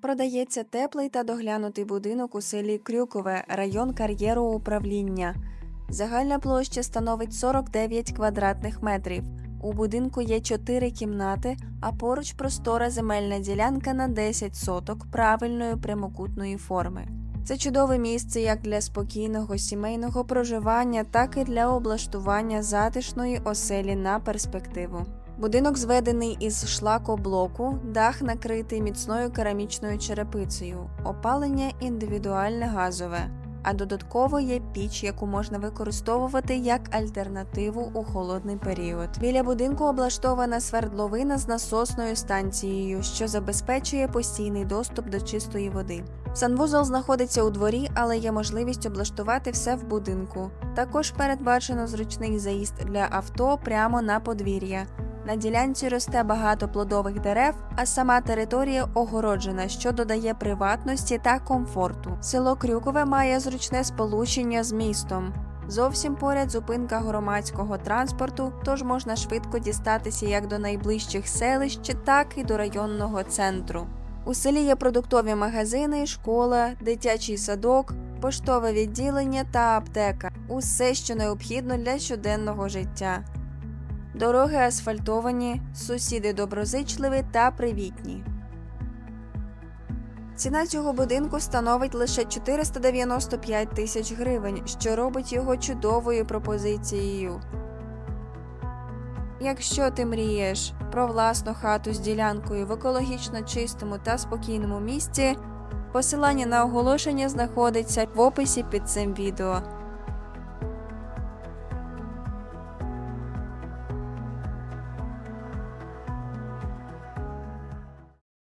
Продається теплий та доглянутий будинок у селі Крюкове, район кар'єру управління. Загальна площа становить 49 квадратних метрів. У будинку є 4 кімнати, а поруч простора земельна ділянка на 10 соток правильної прямокутної форми. Це чудове місце як для спокійного сімейного проживання, так і для облаштування затишної оселі на перспективу. Будинок зведений із шлакоблоку, дах накритий міцною керамічною черепицею, опалення індивідуальне газове, а додатково є піч, яку можна використовувати як альтернативу у холодний період. Біля будинку облаштована свердловина з насосною станцією, що забезпечує постійний доступ до чистої води. Санвузол знаходиться у дворі, але є можливість облаштувати все в будинку. Також передбачено зручний заїзд для авто прямо на подвір'я. На ділянці росте багато плодових дерев, а сама територія огороджена, що додає приватності та комфорту. Село Крюкове має зручне сполучення з містом. Зовсім поряд зупинка громадського транспорту, тож можна швидко дістатися як до найближчих селищ, так і до районного центру. У селі є продуктові магазини, школа, дитячий садок, поштове відділення та аптека усе, що необхідно для щоденного життя. Дороги асфальтовані, сусіди доброзичливі та привітні. Ціна цього будинку становить лише 495 тисяч гривень, що робить його чудовою пропозицією. Якщо ти мрієш про власну хату з ділянкою в екологічно чистому та спокійному місці, посилання на оголошення знаходиться в описі під цим відео.